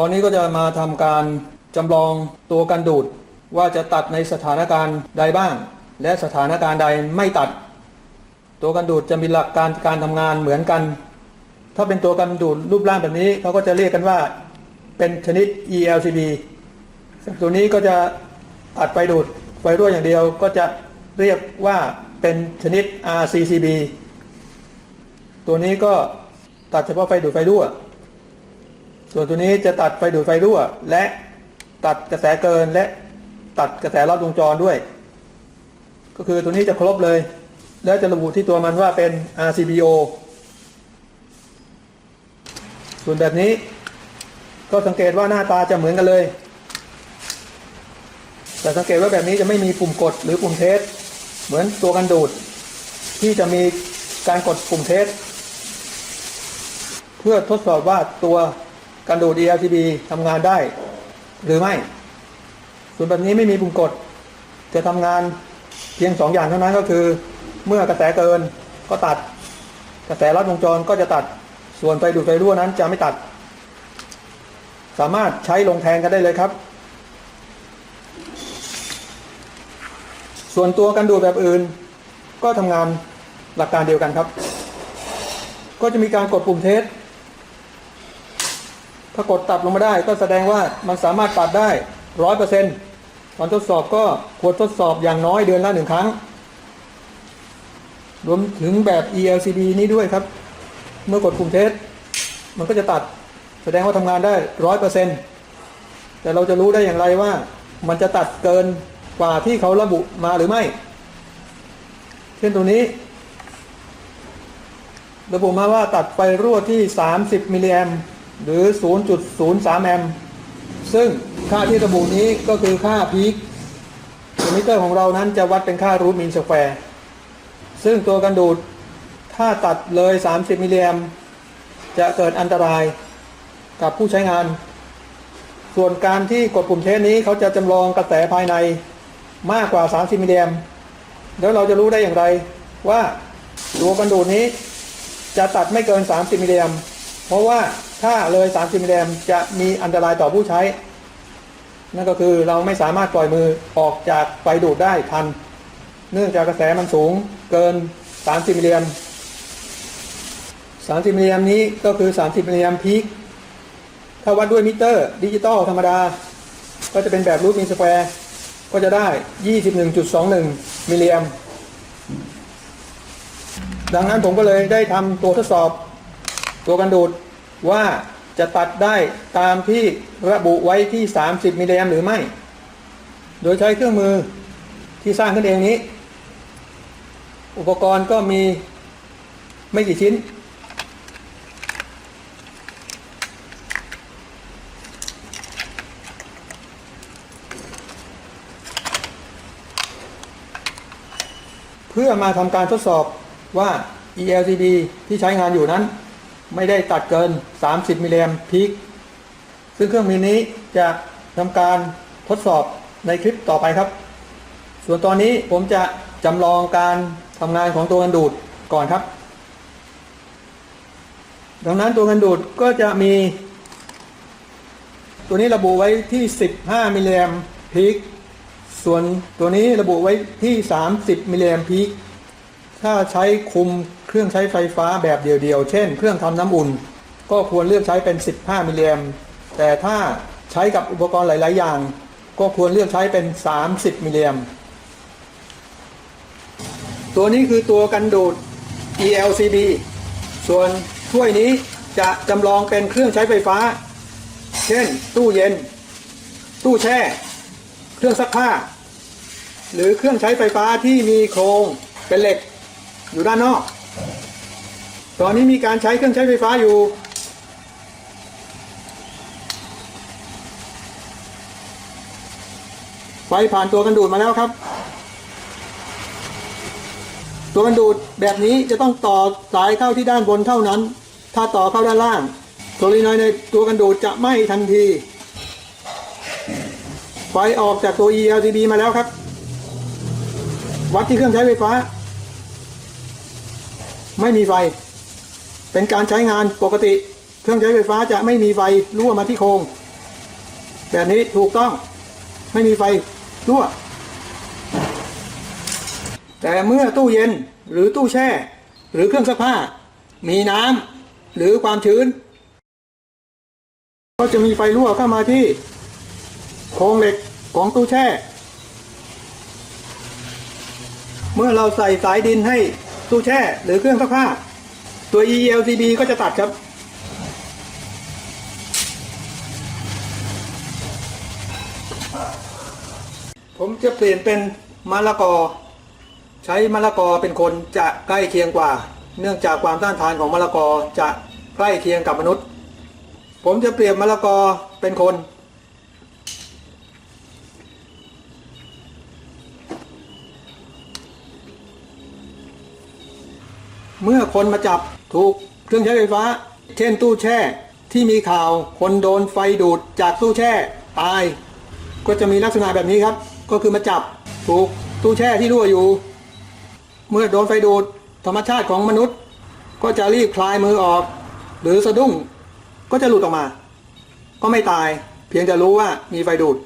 ตอนนี้ก็จะมาทำการจำลองตัวกันดูด ว่าจะตัดในสถานการณ์ใดบ้าง และสถานการณ์ใดไม่ตัด ตัวกันดูดจะมีหลักการการทำงานเหมือนกัน ถ้าเป็นตัวกันดูดรูปร่างแบบนี้เขาก็จะเรียกกันว่าเป็นชนิด ELCB ตัวนี้ก็จะตัดไฟดูดไฟรั่วอย่างเดียวก็จะเรียกว่าเป็นชนิด RCCB ตัวนี้ก็ตัดเฉพาะไฟดูดไฟรั่ว ส่วนตัวนี้จะตัดไฟดูดไฟรั่ว และตัดกระแสเกินและตัดกระแสรอบวงจรด้วย ก็คือตัวนี้จะครบเลย แล้วจะระบุที่ตัวมันว่าเป็น RCBO ส่วนแบบนี้ก็สังเกตว่าหน้าตาจะเหมือนกันเลย แต่สังเกตว่าแบบนี้จะไม่มีปุ่มกดหรือปุ่มเทส เหมือนตัวกันดูด ที่จะมีการกดปุ่มเทส เพื่อทดสอบว่าตัว กันดูด DLCB ทำงานได้ หรือไม่ ส่วนแบบนี้ไม่มีปุ่มกด จะทำงานเพียงสองอย่างเท่านั้นก็คือ เมื่อกระแสเกินก็ตัด กระแสลัดวงจรก็จะตัด ส่วนไฟดูดไฟรั่วนั้นจะไม่ตัด สามารถใช้ลงแทนกันได้เลยครับ ส่วนตัวกันดูดแบบอื่น ก็ทำงานหลักการเดียวกันครับ ก็จะมีการกดปุ่มเทส ถ้ากดตัดลงมาได้ ก็แสดงว่ามันสามารถตัดได้ร้อยเปอร์เซ็นต์ตอนทดสอบก็ควรทดสอบอย่างน้อยเดือนละหนึ่งครั้ง รวมถึงแบบ ELCB นี้ด้วยครับ เมื่อกดปุ่มเทส มันก็จะตัด แสดงว่าทำงานได้ร้อยเปอร์เซ็นต์แต่เราจะรู้ได้อย่างไรว่า มันจะตัดเกินกว่าที่เขาระบุมาหรือไม่ เช่นตัวนี้ ระบุมาว่าตัดไฟรั่วที่ 30มิลลิแอมป์ หรือ 0.03 แอมป์ซึ่งค่าที่ระบุนี้ก็คือค่าพีคมิเตอร์ของเรานั้นจะวัดเป็นค่ารูทมินสแควร์ซึ่งตัวกันดูดถ้าตัดเลย 30 มิลลิแอมจะเกิดอันตรายกับผู้ใช้งาน ส่วนการที่กดปุ่มเทสนี้เขาจะจำลองกระแสภายในมากกว่า 30 มิลลิแอมแล้วเราจะรู้ได้อย่างไรว่าตัวกันดูดนี้จะตัดไม่เกิน 30 มิลลิแอมเพราะว่า ถ้าเลย 30มิลลิแอมจะมีอันตรายต่อผู้ใช้ นั่นก็คือเราไม่สามารถปล่อยมือออกจากไฟดูดได้ทัน เนื่องจากกระแสมันสูงเกิน 30มิลลิแอม30มิลลิแอมนี้ก็คือ 30มิลลิแอมพีคถ้าวัดด้วยมิเตอร์ดิจิตอลธรรมดา ก็จะเป็นแบบรูทมินสแควร์ก็จะได้ 21.21มิลลิแอมดังนั้นผมก็เลยได้ทำตัวทดสอบ ตัวกันดูด ว่าจะตัดได้ตามที่ระบุไว้ที่ 30 มิลลิแอมหรือไม่ โดยใช้เครื่องมือที่สร้างขึ้นเองนี้ อุปกรณ์ก็มีไม่กี่ชิ้น เพื่อมาทำการทดสอบว่า ELCB ที่ใช้งานอยู่นั้น ไม่ได้ตัดเกิน 30 มิลลิแอมพีคซึ่งเครื่องมือนี้จะทำการทดสอบในคลิปต่อไปครับ ส่วนตอนนี้ผมจะจำลองการทำงานของตัวกันดูดก่อนครับ ดังนั้นตัวกันดูดก็จะมี ตัวนี้ระบุไว้ที่ 15 มิลลิแอมพีคส่วนตัวนี้ระบุไว้ที่ 30 มิลลิแอมพีคถ้าใช้คุม เครื่องใช้ไฟฟ้าแบบเดียวๆ เช่น เครื่องทำน้ำอุ่น ก็ควรเลือกใช้เป็น 15 มิลลิแอมแต่ถ้าใช้กับอุปกรณ์หลาย ๆ อย่าง ก็ควรเลือกใช้เป็น 30 มิลลิแอมตัวนี้คือตัวกันดูด ELCB ส่วนถ้วยนี้จะจำลองเป็นเครื่องใช้ไฟฟ้า เช่น ตู้เย็น ตู้แช่ เครื่องซักผ้า หรือเครื่องใช้ไฟฟ้าที่มีโครงเป็นเหล็กอยู่ด้านนอก ตอนนี้มีการใช้เครื่องใช้ไฟฟ้าอยู่ ไฟผ่านตัวกันดูดมาแล้วครับ ตัวกันดูดแบบนี้จะต้องต่อสายเข้าที่ด้านบนเท่านั้น ถ้าต่อเข้าด้านล่างโซลินอยในตัวกันดูดจะไหม้ทันที ไฟออกจากตัว ELCB มาแล้วครับ วัดที่เครื่องใช้ไฟฟ้า ไม่มีไฟ เป็นการใช้งานปกติ เครื่องใช้ไฟฟ้าจะไม่มีไฟรั่วมาที่โครงแบบนี้ถูกต้องไม่มีไฟรั่ว แต่เมื่อตู้เย็นหรือตู้แช่ หรือเครื่องซักผ้า มีน้ำหรือความชื้น ก็จะมีไฟรั่วเข้ามาที่ โครงเหล็กของตู้แช่ เมื่อเราใส่สายดินให้ตู้แช่หรือเครื่องซักผ้า ตัว ELCB ก็จะตัดครับ ผมจะเปลี่ยนเป็นมะละกอ ใช้มะละกอเป็นคนจะใกล้เคียงกว่า เนื่องจากความต้านทานของมะละกอจะใกล้เคียงกับมนุษย์ ผมจะเปลี่ยนมะละกอเป็นคนเมื่อคนมาจับ ถูกเครื่องใช้ไฟฟ้า เช่นตู้แช่ ที่มีข่าวคนโดนไฟดูดจากตู้แช่ตาย ก็จะมีลักษณะแบบนี้ครับ ก็คือมาจับถูกตู้แช่ที่รั่วอยู่ เมื่อโดนไฟดูดธรรมชาติของมนุษย์ ก็จะรีบคลายมือออก หรือสะดุ้งก็จะหลุดออกมา ก็ไม่ตายเพียงแต่รู้ว่ามีไฟดูด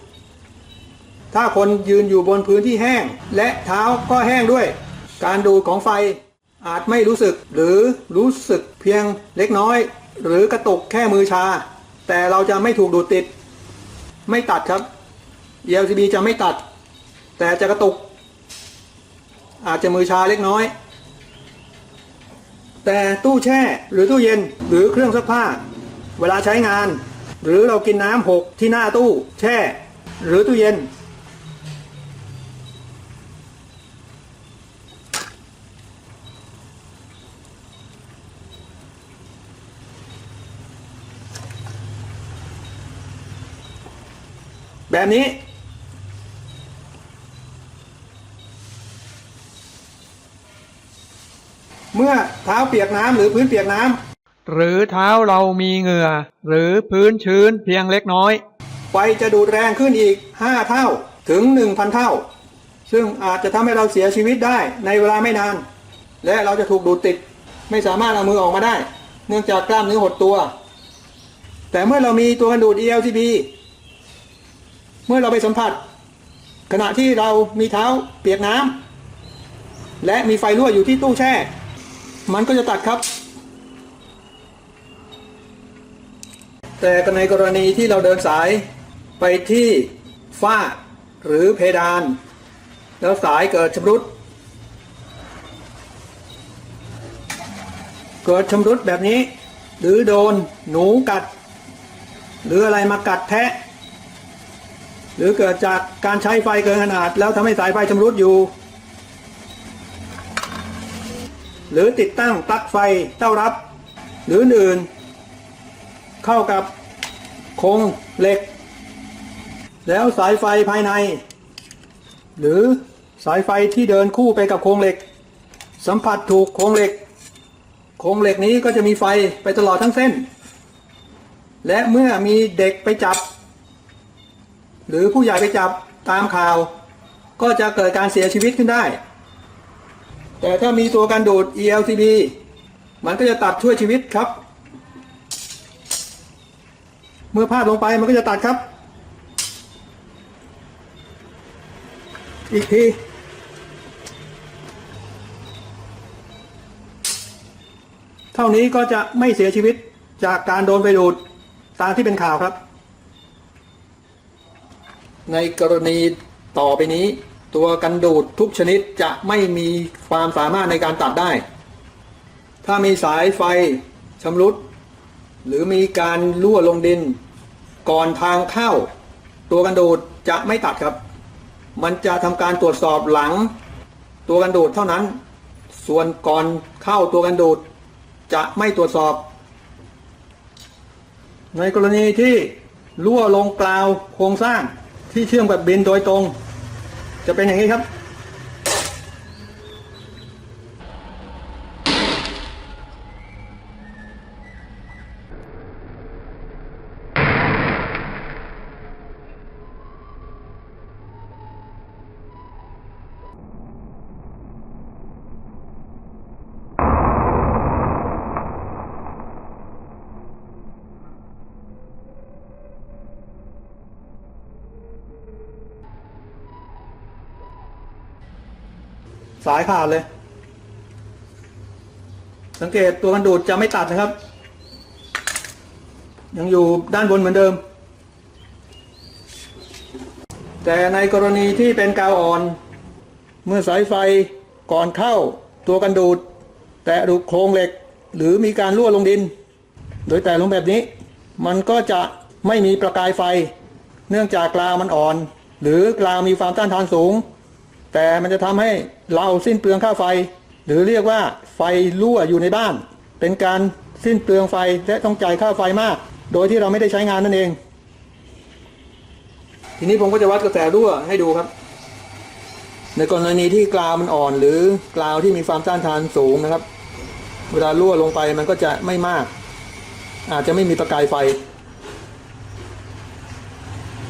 ถ้าคนยืนอยู่บนพื้นที่แห้ง และเท้าก็แห้งด้วย การดูดของไฟ อาจไม่รู้สึกหรือรู้สึกเพียงเล็กน้อย หรือกระตุกแค่มือชา แต่เราจะไม่ถูกดูดติด ไม่ตัดครับ ELCB จะไม่ตัด แต่จะกระตุก อาจจะมือชาเล็กน้อย แต่ตู้แช่หรือตู้เย็นหรือเครื่องซักผ้า เวลาใช้งาน หรือเรากินน้ำหกที่หน้าตู้แช่ หรือตู้เย็น แบบนี้ เมื่อเท้าเปียกน้ำหรือพื้นเปียกน้ำหรือเท้าเรามีเหงื่อ หรือพื้นชื้นเพียงเล็กน้อยไฟจะดูดแรงขึ้นอีก 5 เท่าถึง 1,000 เท่า ซึ่งอาจจะทำให้เราเสียชีวิตได้ในเวลาไม่นาน และเราจะถูกดูดติด ไม่สามารถเอามือออกมาได้ เนื่องจากกล้ามเนื้อหดตัว แต่เมื่อเรามีตัวกันดูด ELCB เมื่อเราไปสัมผัส ขณะที่เรามีเท้าเปียกน้ำและมีไฟรั่วอยู่ที่ตู้แช่ มันก็จะตัดครับ แต่ในกรณีที่เราเดินสายไปที่ฝ้าหรือเพดาน แล้วสายเกิดชำรุด เกิดชำรุดแบบนี้ หรือโดนหนูกัด หรืออะไรมากัดแทะ หรือเกิดจากการใช้ไฟเกินขนาด แล้วทำให้สายไฟชำรุดอยู่ หรือติดตั้งปลั๊กไฟเต้ารับ หรืออื่น เข้ากับโครงเหล็ก แล้วสายไฟภายใน หรือสายไฟที่เดินคู่ไปกับโครงเหล็ก สัมผัสถูกโครงเหล็ก โครงเหล็กนี้ก็จะมีไฟไปตลอดทั้งเส้น และเมื่อมีเด็กไปจับ หรือผู้ใหญ่ไปจับตามข่าว ก็จะเกิดการเสียชีวิตขึ้นได้ แต่ถ้ามีตัวการดูด ELCB มันก็จะตัดช่วยชีวิตครับ เมื่อพลาดลงไปมันก็จะตัดครับ อีกทีเท่านี้ก็จะไม่เสียชีวิตจากการโดนไปดูดตามที่เป็นข่าวครับ ในกรณีต่อไปนี้ ตัวกันดูดทุกชนิดจะไม่มีความสามารถในการตัดได้ ถ้ามีสายไฟชำรุด หรือมีการรั่วลงดิน ก่อนทางเข้า ตัวกันดูดจะไม่ตัดครับ มันจะทำการตรวจสอบหลัง ตัวกันดูดเท่านั้น ส่วนก่อนเข้าตัวกันดูด จะไม่ตรวจสอบ ในกรณีที่รั่วลงกล่าวโครงสร้าง ที่เชื่อมกับบินโดยตรง จะเป็นอย่างนี้ครับ สายขาดเลย สังเกตตัวกันดูดจะไม่ตัดนะครับ ยังอยู่ด้านบนเหมือนเดิม แต่ในกรณีที่เป็นกาวอ่อน เมื่อสายไฟก่อนเข้าตัวกันดูด แตะดูโครงเหล็ก หรือมีการรั่วลงดิน โดยแต่ลงแบบนี้ มันก็จะไม่มีประกายไฟ เนื่องจากกลาวมันอ่อน หรือกลาวมีความต้านทานสูง แต่มันจะทำให้เราสิ้นเปลืองค่าไฟ หรือเรียกว่าไฟรั่วอยู่ในบ้าน เป็นการสิ้นเปลืองไฟและต้องจ่ายค่าไฟมาก โดยที่เราไม่ได้ใช้งานนั่นเอง ทีนี้ผมก็จะวัดกระแสรั่วให้ดูครับ ในกรณีที่กราวมันอ่อนหรือกราวที่มีความต้านทานสูงนะครับ เวลารั่วลงไปมันก็จะไม่มาก อาจจะไม่มีประกายไฟ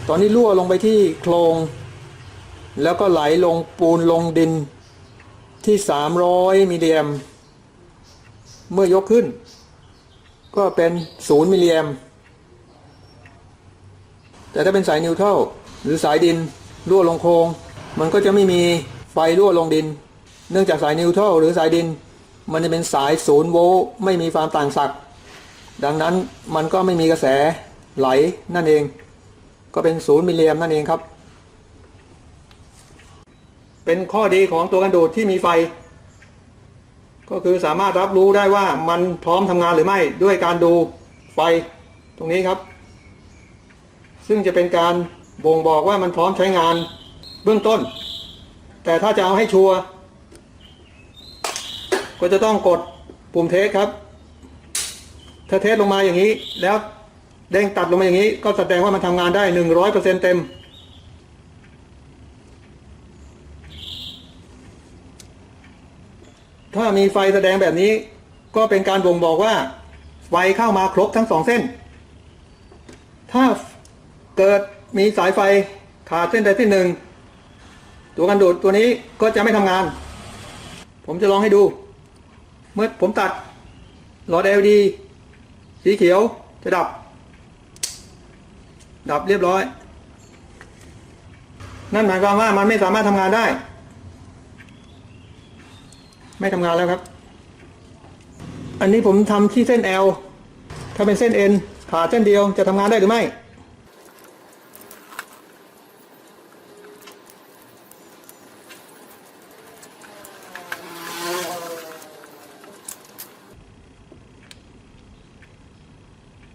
ตอนนี้รั่วลงไปที่โครง แล้วก็ไหลลงปูนลงดินที่ 300 มิลลิแอมเมื่อยกขึ้น ก็เป็น0มิลลิแอมแต่ถ้าเป็นสายนิวเทลหรือสายดินรั่วลงโครงมันก็จะไม่มีไฟรั่วลงดิน เนื่องจากสายนิวเทลหรือสายดิน มันจะเป็นสาย0โวลต์ไม่มีความต่างศักย์ดังนั้นมันก็ไม่มีกระแสไหลนั่นเอง ก็เป็น0มิลลิแอมนั่นเองครับ เป็นข้อดีของตัวกันดูดที่มีไฟ ก็คือสามารถรับรู้ได้ว่ามันพร้อมทำงานหรือไม่ด้วยการดูไฟตรงนี้ครับ ซึ่งจะเป็นการบ่งบอกว่ามันพร้อมใช้งานเบื้องต้น แต่ถ้าจะเอาให้ชัวร์ก็จะต้องกดปุ่มเทสครับ ถ้าเทสลงมาอย่างนี้ แล้วเด้งตัดลงมาอย่างนี้ ก็แสดงว่ามันทำงานได้หนึ่งร้อยเปอร์เซ็นเต็ม ถ้ามีไฟแสดงแบบนี้ ก็เป็นการบ่งบอกว่าไฟเข้ามาครบทั้งสองเส้น ถ้าเกิดมีสายไฟขาดเส้นใดเส้นหนึ่ง ตัวกันดูดตัวนี้ก็จะไม่ทำงาน ผมจะลองให้ดู เมื่อผมตัดหลอด LED สีเขียวจะดับ ดับเรียบร้อย นั่นหมายความว่ามันไม่สามารถทำงานได้ ไม่ทำงานแล้วครับ อันนี้ผมทำที่เส้น L ถ้าเป็นเส้น N ขาดเส้นเดียวจะทำงานได้หรือไม่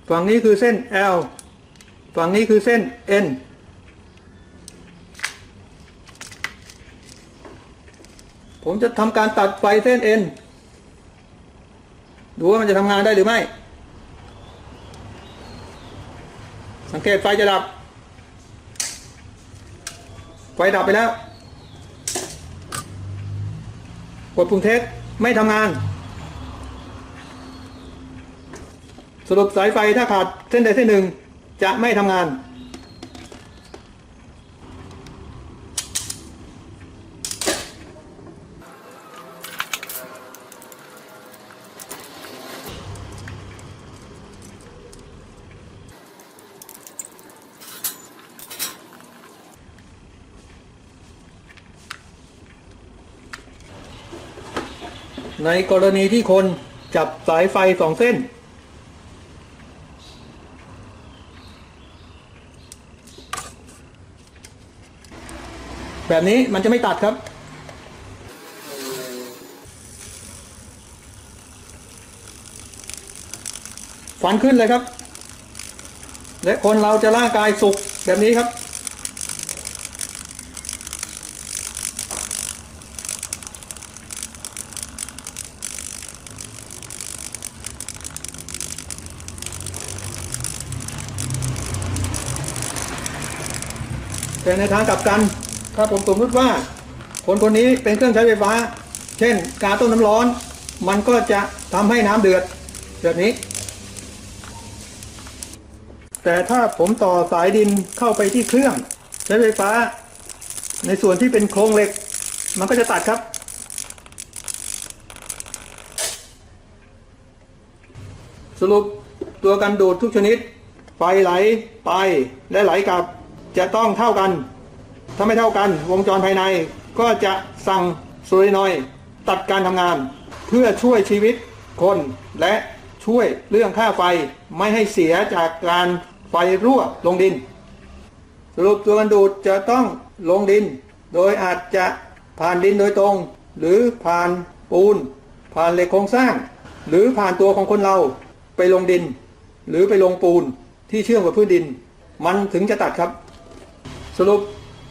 ฝั่งนี้คือเส้น L ฝั่งนี้คือเส้น N ผมจะทำการตัดไฟเส้น N ดูว่ามันจะทำงานได้หรือไม่ สังเกตไฟจะดับ ไฟดับไปแล้วกดปุ่มเทสไม่ทำงาน สรุปสายไฟถ้าขาดเส้นใดเส้นหนึ่งจะไม่ทำงาน ในกรณีที่คนจับสายไฟสองเส้น แบบนี้มันจะไม่ตัดครับ ฟันขึ้นเลยครับ และคนเราจะร่างกายสุกแบบนี้ครับ แต่ในทางกลับกัน ถ้าผมสมมติว่าคนคนนี้เป็นเครื่องใช้ไฟฟ้า เช่นกาต้มน้ำร้อน มันก็จะทำให้น้ำเดือดแบบนี้ แต่ถ้าผมต่อสายดินเข้าไปที่เครื่องใช้ไฟฟ้า ในส่วนที่เป็นโครงเหล็ก มันก็จะตัดครับ สรุปตัวกันดูดทุกชนิดไฟไหลไปและไหลกลับ จะต้องเท่ากัน ถ้าไม่เท่ากันวงจรภายในก็จะสั่งโซลินอยตัดการทำงาน เพื่อช่วยชีวิตคนและช่วยเรื่องค่าไฟไม่ให้เสียจากการไฟรั่วลงดิน สรุปตัวกันดูดจะต้องลงดิน โดยอาจจะผ่านดินโดยตรง หรือผ่านปูน ผ่านเหล็กโครงสร้าง หรือผ่านตัวของคนเราไปลงดิน หรือไปลงปูนที่เชื่อมกับพื้นดิน มันถึงจะตัดครับ สรุป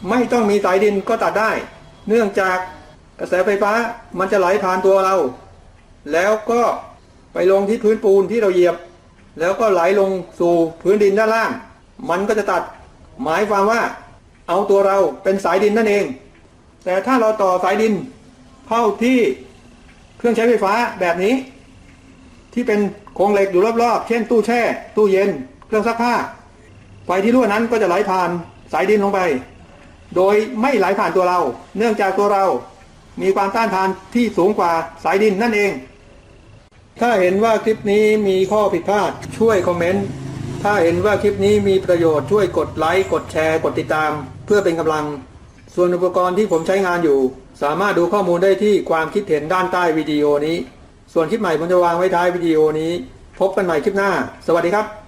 ไม่ต้องมีสายดินก็ตัดได้ เนื่องจากกระแสไฟฟ้ามันจะไหลผ่านตัวเรา แล้วก็ไปลงที่พื้นปูนที่เราเหยียบ แล้วก็ไหลลงสู่พื้นดินด้านล่าง มันก็จะตัดหมายความว่า เอาตัวเราเป็นสายดินนั่นเอง แต่ถ้าเราต่อสายดินเข้าที่เครื่องใช้ไฟฟ้าแบบนี้ ที่เป็นโครงเหล็กอยู่รอบๆ เช่นตู้แช่ ตู้เย็น เครื่องซักผ้าไฟที่รั่วนั้นก็จะไหลผ่าน สายดินลงไป โดยไม่ไหลผ่านตัวเรา เนื่องจากตัวเรามีความต้านทานที่สูงกว่าสายดินนั่นเอง ถ้าเห็นว่าคลิปนี้มีข้อผิดพลาดช่วยคอมเมนต์ ถ้าเห็นว่าคลิปนี้มีประโยชน์ช่วยกดไลค์ กดแชร์ กดติดตาม เพื่อเป็นกำลัง ส่วนอุปกรณ์ที่ผมใช้งานอยู่ สามารถดูข้อมูลได้ที่ความคิดเห็นด้านใต้วิดีโอนี้ ส่วนคลิปใหม่ผมจะวางไว้ท้ายวิดีโอนี้ พบกันใหม่คลิปหน้า สวัสดีครับ